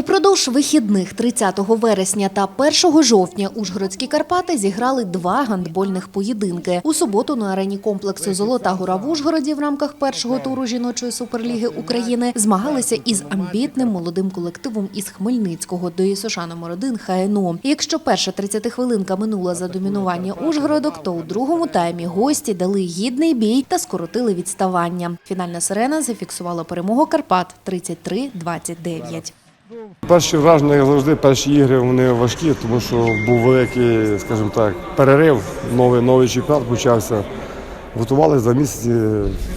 Упродовж вихідних 30 вересня та 1 жовтня Ужгородські Карпати зіграли два гандбольних поєдинки. У суботу на арені комплексу Золота гора в Ужгороді в рамках першого туру жіночої суперліги України змагалися із амбітним молодим колективом із Хмельницького до ІСШ номер 1 ХНО. Якщо перша 30 хвилинка минула за домінування Ужгородок, то у другому таймі гості дали гідний бій та скоротили відставання. Фінальна сирена зафіксувала перемогу Карпат 33-29. Перші враження, як завжди, перші ігри вони важкі, тому що був великий, скажімо так, перерив, новий, новий чемпіонат почався. Готувалися за місяці.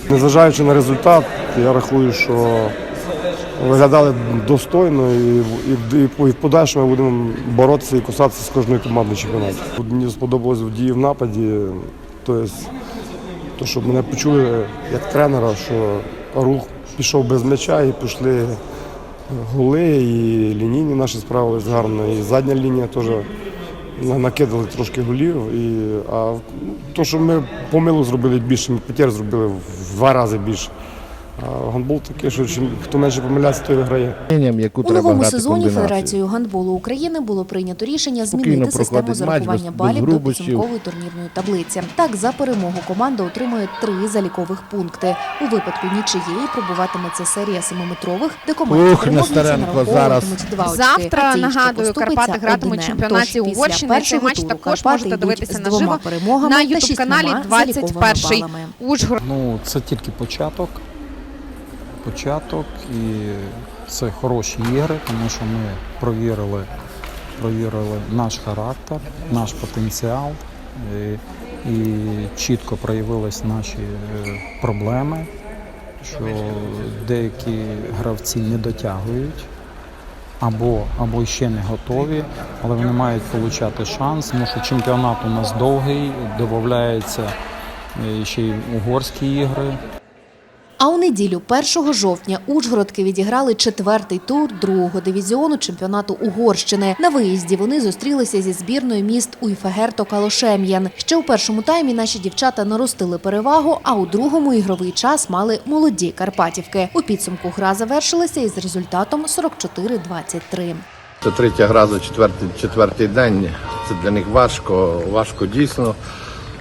Незважаючи на результат, я рахую, що виглядали достойно і, і, і, і в подальшому будемо боротися і кусатися з кожною командою чемпіонату. Мені сподобалось в дії в нападі, тобто, то, щоб мене почули як тренера, що рух пішов без м'яча і пішли голи, і лінійні наші справились гарно, і задня лінія теж накидали трошки голів. І, а то, що ми помилу зробили більше, ми потір зробили в два рази більше. А гандбол такий, що чим хто менше помиляється, той виграє. Яку У треба новому грати сезоні. Федерацією гандболу України було прийнято рішення змінити систему зарахування без- балів без до підсумкової турнірної таблиці. Так, за перемогу команда отримує три залікових пункти. У випадку нічиєї пробуватиметься серія семиметрових, де переможниці Нестеренко нараховуватимуть два очки. Завтра, нагадую, Карпати гратимуть чемпіонаті Угорщини. Цей матч також можете дивитися наживо на ютуб каналі заліковими 21 балами. Ужгород. Ну, це тільки початок. Початок і це хороші ігри, тому що ми провірили, провірили наш характер, наш потенціал і, і чітко проявились наші е, проблеми, що деякі гравці не дотягують. Або, або ще не готові, але вони мають отримати шанс, тому що чемпіонат у нас довгий, додається е, ще й угорські ігри. А у неділю, 1 жовтня, Ужгородки відіграли четвертий тур другого дивізіону чемпіонату Угорщини. На виїзді вони зустрілися зі збірною міст Уйфегерто Калошем'ян. Ще у першому таймі наші дівчата наростили перевагу, а у другому ігровий час мали молоді Карпатівки. У підсумку гра завершилася із результатом 44-23. Це третя гра за четвертий, четвертий день. Це для них важко, важко дійсно.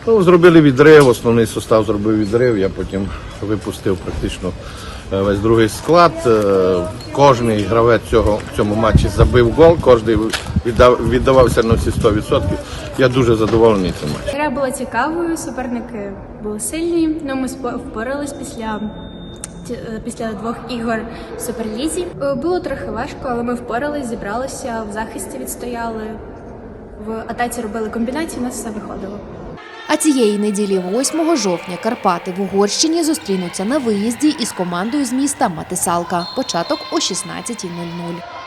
Ну, зробили відрив, основний состав зробив відрив, я потім випустив практично е, весь другий склад. Е, Кожний гравець цього, в цьому матчі забив гол, кожен віддав, віддавався на всі 100%. Я дуже задоволений цим матчем. Гра була цікавою, суперники були сильні. Ну, ми впорались після, е, після двох ігор в Суперлізі. Було трохи важко, але ми впорались, зібралися, в захисті відстояли, в атаці робили комбінації, у нас все виходило. А цієї неділі, 8 жовтня, Карпати в Угорщині зустрінуться на виїзді із командою з міста Матисалка. Початок о 16.00.